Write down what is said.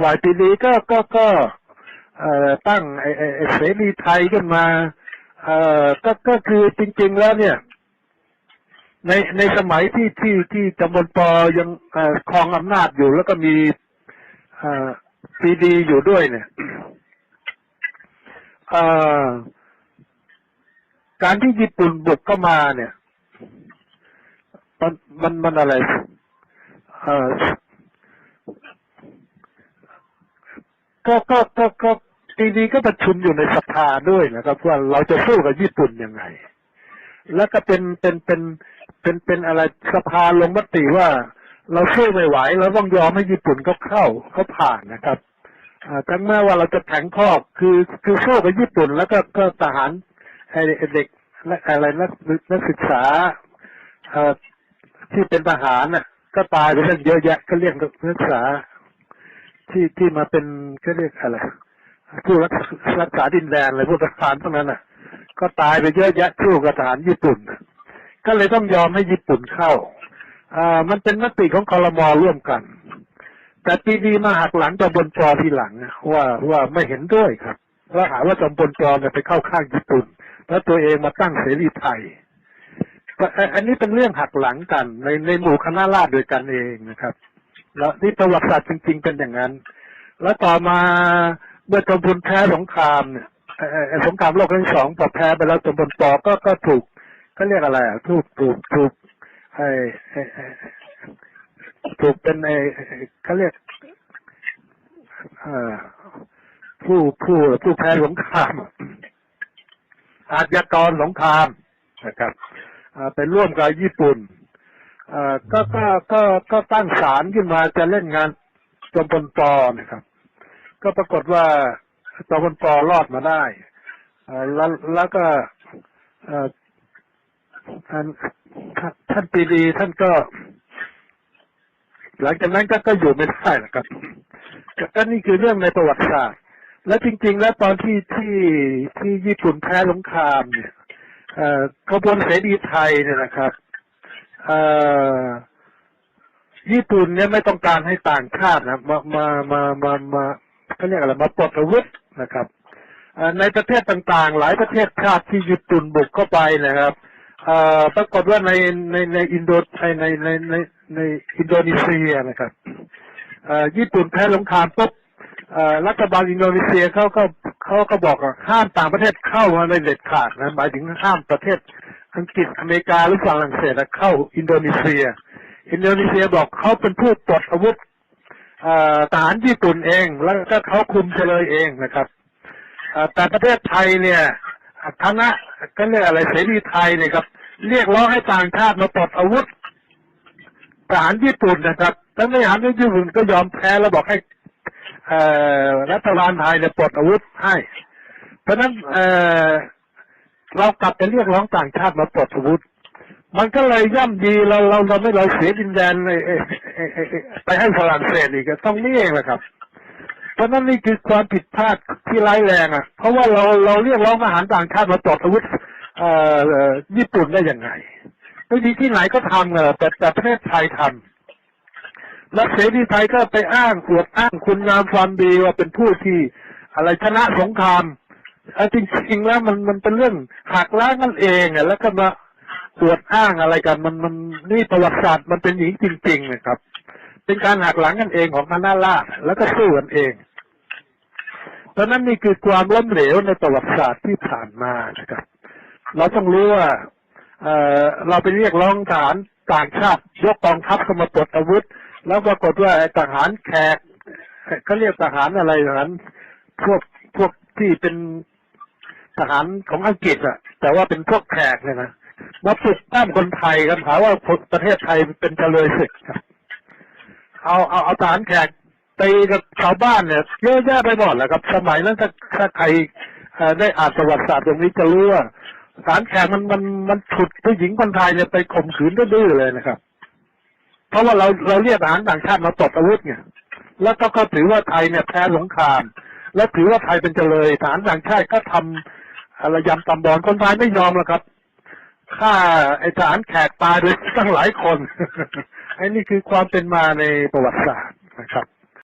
ฝ่ายปีดีก็ก็ก็ตั้งไอ้ไอเสรีไทยขึ้นมาเอ่อก็ก็คือจริง ๆ แล้วเนี่ย ในในสมัยที่ที่ที่จำบนปอยังครองอำนาจอยู่ แล้วก็มีปีดีอยู่ด้วยเนี่ยการที่ญี่ปุ่นบุกเข้ามาเนี่ย มันมันมันอะไรเอ่อ ก็ก็ก็ก็ปีนี้ก็ประชุมอยู่ในสภาด้วยนะครับว่าเราจะสู้กับญี่ปุ่นยังไง แล้วก็เป็นเป็นเป็นเป็นเป็นอะไรสภาลงมติว่าเราสู้ไม่ไหวเราต้องยอมให้ญี่ปุ่นเขาเข้าเขาผ่านนะครับทั้งแม้ว่าเราจะแข็งข้อคือคือสู้กับญี่ปุ่น แล้วก็ก็ทหารเด็กและอะไรนักนักศึกษาที่เป็นทหารน่ะก็ตายไปเรื่องเยอะแยะก็เรียกนักศึกษา ที่ที่มาเป็นก็เรียกอะไรผู้รักรักษาดินแดนอะไรพวกทหารพวกนั้นน่ะ ก็ตายไปเยอะแยะสู้กับทหารญี่ปุ่น ก็เลยต้องยอมให้ญี่ปุ่นเข้าอ่ามันเป็นมติของคอรมอร่วมกัน แต่ปีดีมาหักหลังจอมพลปอทีหลังนะว่าว่าไม่เห็นด้วยครับแล้วหาว่าจอมพลปอเนี่ยไปเข้าข้างญี่ปุ่น แล้วตัวเองมาตั้งเสรีไทยอันอันนี้เป็นเรื่องหักหลังกันในในหมู่คณะราษฎรด้วยกันเองนะครับ แล้วนี่ประวัติศาสตร์จริง ๆ เป็นอย่างนั้น แล้วต่อมาเมื่อจอมพลแพ้สงครามเนี่ยสงครามโลกครั้งที่สองพอแพ้ไปแล้วจอมพลปอก็ก็ถูกเขาเรียกอะไรอะถูกถูกถูกไอ้ถูกเป็นไอ้เขาเรียกผู้ผู้ผู้แพ้สงครามอาชญากรสงครามนะครับไปร่วมกับญี่ปุ่น เอ่อก็ก็ก็ก็ตั้งศาลขึ้นมาจะเล่นงานจอมพลปอนะครับ ก็ปรากฏว่าจอมพลปอรอดมาได้อ่อแล้วแล้วก็อ่อท่านท่านท่านปีดีท่านก็ หลังจากนั้นก็ก็อยู่ไม่ได้นะครับก็นี่คือเรื่องในประวัติศาสตร์ และจริง ๆ แล้วตอนที่ที่ที่ญี่ปุ่นแพ้สงครามเนี่ยเอ่อขบวนเสรีไทยเนี่ยนะครับ ญี่ปุ่นเนี่ยไม่ต้องการให้ต่างชาตินะมามามามามาเขาเรียกอะไรมาปลดอาวุธนะครับในประเทศต่างๆ หลายประเทศชาติที่ญี่ปุ่นบุกเข้าไปนะครับปรากฏว่าในในในอินโดในในในในอินโดนีเซียนะครับญี่ปุ่นแพ้สงครามปุ๊บรัฐบาลอินโดนีเซียเขาก็เขาก็บอกว่าห้ามต่างประเทศเข้ามาในเด็ดขาดนะหมายถึงห้ามประเทศ อังกฤษอเมริกาหรือฝรั่งเศสเข้าอินโดนีเซีย อินโดนีเซียบอกเขาเป็นผู้ปลดอาวุธทหารญี่ปุ่นเอง แล้วก็เขาคุมเฉลยเองนะครับแต่ประเทศไทยเนี่ยคณะก็เรียกอะไรเสรีไทยเนี่ยครับ เรียกร้องให้ต่างชาติมาปลดอาวุธทหารญี่ปุ่นนะครับแล้วทหารญี่ปุ่นก็ยอมแพ้แล้วบอกให้รัฐบาลไทยเนี่ยปลดอาวุธให้ เพราะฉะนั้น เรากลับไปเรียกร้องต่างชาติมาปลดอาวุธ มันก็เลยย่ำดีเราเราเราไม่เราเสียดินแดนไปให้ฝรั่งเศสอีกต้องนี่เองแหละครับ เพราะนั้นนี่คือความผิดพลาดที่ร้ายแรงอะ เพราะว่าเราเราเรียกร้องทหารต่างชาติมาปลดอาวุธเอ่อญี่ปุ่นได้ยังไงไม่ดีที่ไหนก็ทำเออแต่แต่ประเทศไทยทำแล้วเสรีไทยก็ไปอ้างอวดอ้างคุณงามความดีว่าเป็นผู้ที่อะไรชนะสงคราม เอ่อจริงๆแล้วมันมันเป็นเรื่องหักล้างกันเองอะแล้วก็มาอวดอ้างอะไรกัน มันมันนี่ประวัติศาสตร์มันเป็นอย่างนี้จริงๆนะครับ เป็นการหักหลังกันเองของคณะราษฎรแล้วก็สู้กันเองเพราะนั้นนี่คือความล้มเหลวในประวัติศาสตร์ที่ผ่านมานะครับ เราต้องรู้ว่าเอ่อเราไปเรียกร้องทหารต่างชาติยกกองทัพเข้ามาปลดอาวุธ แล้วปรากฏว่าทหารแขกเขาเรียกทหารอะไรทหารพวกพวกที่เป็น ทหารของอังกฤษอะแต่ว่าเป็นพวกแขกเนี่ยนะมาปลุกปั้มคนไทยกันหาว่าประเทศไทยเป็นเฉลยศึกครับเอาเอาเอาทหารแขกตีกับชาวบ้านเนี่ยเยอะแยะไปหมดแหละครับ สมัยนั้นถ้าถ้าใครได้อ่านประวัติศาสตร์ตรงนี้จะรู้ว่าทหารแขกมันมันมันฉุดผู้หญิงคนไทยเนี่ยไปข่มขืนดื้อเลยนะครับ เพราะว่าเราเราเรียกทหารต่างชาติมาปลดอาวุธไงแล้วก็ก็ถือว่าไทยเนี่ยแพ้สงคราม และถือว่าไทยเป็นเจริญทหารต่างชาติก็ทำ อะไรยำตำบอลคนไทยไม่ยอมหรอกครับฆ่าไอ้ทหารแขกตายเลยตั้งหลายคน ไอ้นี่คือความเป็นมาในประวัติศาสตร์นะครับ